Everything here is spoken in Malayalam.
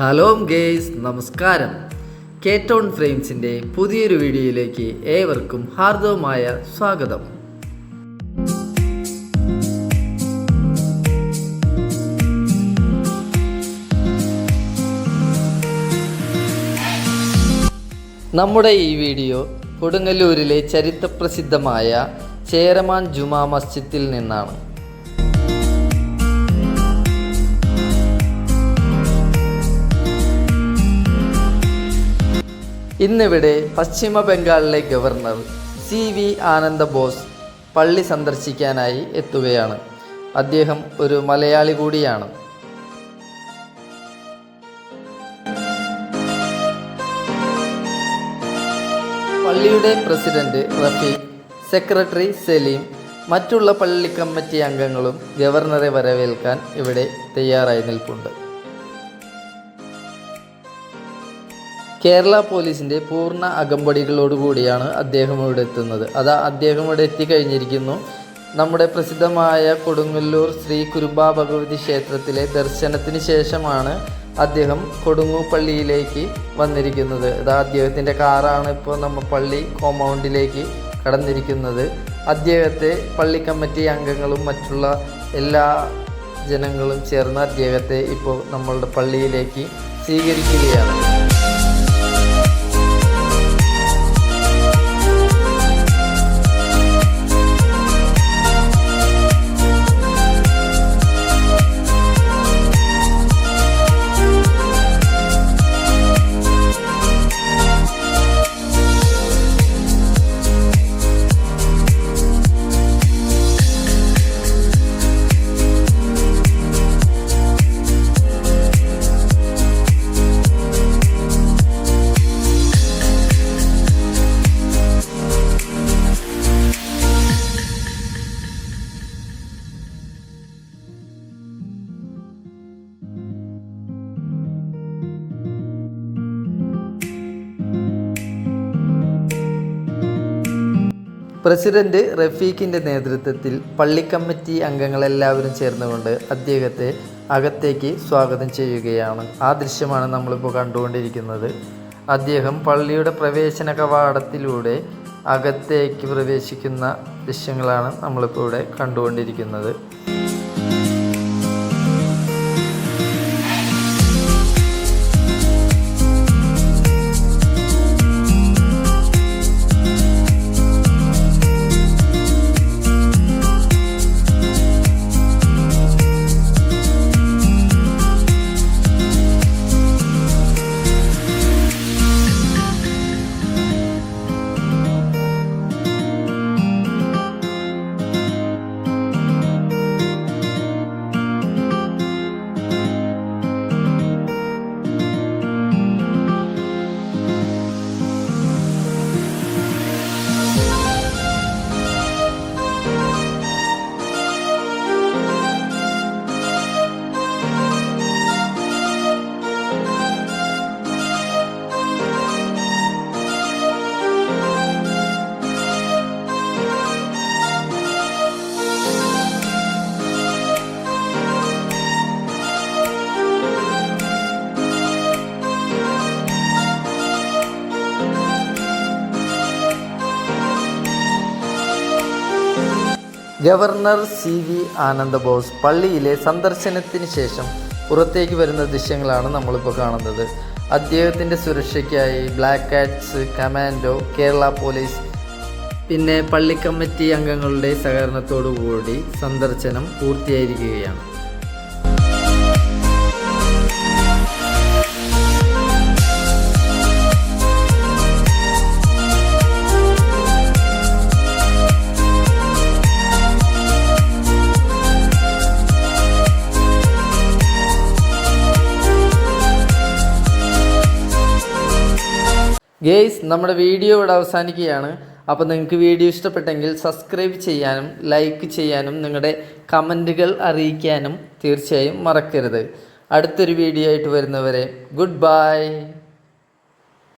ഹലോ ഗേയ്സ് നമസ്കാരം. കേറ്റോൺ ഫ്രെയിംസിന്റെ പുതിയൊരു വീഡിയോയിലേക്ക് ഏവർക്കും ഹാർദവമായ സ്വാഗതം. നമ്മുടെ ഈ വീഡിയോ കൊടുങ്ങല്ലൂരിലെ ചരിത്രപ്രസിദ്ധമായ ചേരമാൻ ജുമാ മസ്ജിദിൽ നിന്നാണ്. ഇന്നിവിടെ പശ്ചിമ ബംഗാളിലെ governor C V Ananda Bose പള്ളി സന്ദർശിക്കാനായി എത്തുകയാണ്. അദ്ദേഹം ഒരു മലയാളി കൂടിയാണ്. പള്ളിയുടെ പ്രസിഡന്റ് റഫീഖ് സെക്രട്ടറി സലീം മറ്റുള്ള പള്ളി കമ്മിറ്റി അംഗങ്ങളും ഗവർണറെ വരവേൽക്കാൻ ഇവിടെ തയ്യാറായി നിൽപ്പുണ്ട്. കേരള പോലീസിന്റെ പൂർണ അകമ്പടികളോടുകൂടിയാണ് അദ്ദേഹം ഇവിടെ എത്തുന്നത്. അതാ അദ്ദേഹം ഇവിടെ എത്തിക്കഴിഞ്ഞിരിക്കുന്നു. നമ്മുടെ പ്രസിദ്ധമായ കൊടുങ്ങല്ലൂർ ശ്രീ കുരുബാ ഭഗവതി ക്ഷേത്രത്തിലെ ദർശനത്തിന് ശേഷമാണ് അദ്ദേഹം കൊടുങ്ങു പള്ളിയിലേക്ക് വന്നിരിക്കുന്നത്. അതാ അദ്ദേഹത്തിന്റെ കാറാണ് ഇപ്പോൾ നമ്മൾ പള്ളി കോമ്പൗണ്ടിലേക്ക് കടന്നിരിക്കുന്നത്. അദ്ദേഹത്തെ പള്ളി കമ്മിറ്റി അംഗങ്ങളും മറ്റുള്ള എല്ലാ ജനങ്ങളും ചേർന്ന് അദ്ദേഹത്തെ ഇപ്പോൾ നമ്മളുടെ പള്ളിയിലേക്ക് സ്വീകരിക്കുകയാണ്. പ്രസിഡന്റ് റഫീഖിന്റെ നേതൃത്വത്തിൽ പള്ളി കമ്മിറ്റി അംഗങ്ങളെല്ലാവരും ചേർന്നുകൊണ്ട് അദ്ദേഹത്തെ അകത്തേക്ക് സ്വാഗതം ചെയ്യുകയാണ്. ആ ദൃശ്യമാണ് നമ്മളിപ്പോൾ കണ്ടുകൊണ്ടിരിക്കുന്നത്. അദ്ദേഹം പള്ളിയുടെ പ്രവേശന കവാടത്തിലൂടെ അകത്തേക്ക് പ്രവേശിക്കുന്ന ദൃശ്യങ്ങളാണ് നമ്മളിപ്പോൾ ഇവിടെ കണ്ടുകൊണ്ടിരിക്കുന്നത്. ഗവർണർ സി വി ആനന്ദബോസ് പള്ളിയിലെ സന്ദർശനത്തിന് ശേഷം പുറത്തേക്ക് വരുന്ന ദൃശ്യങ്ങളാണ് നമ്മളിപ്പോൾ കാണുന്നത്. അദ്ദേഹത്തിന്റെ സുരക്ഷയ്ക്കായി Black Cats commando Kerala police പിന്നെ പള്ളി കമ്മിറ്റി അംഗങ്ങളുടെ സഹകരണത്തോടു കൂടി സന്ദർശനം പൂർത്തിയായിരിക്കുകയാണ്. ഗേയ്സ് നമ്മുടെ വീഡിയോ ഇവിടെ അവസാനിക്കുകയാണ്. അപ്പോൾ നിങ്ങൾക്ക് വീഡിയോ ഇഷ്ടപ്പെട്ടെങ്കിൽ സബ്സ്ക്രൈബ് ചെയ്യാനും ലൈക്ക് ചെയ്യാനും നിങ്ങളുടെ കമന്റുകൾ അറിയിക്കാനും തീർച്ചയായും മറക്കരുത്. അടുത്തൊരു വീഡിയോ ആയിട്ട് വരുന്നവരെ ഗുഡ് ബൈ.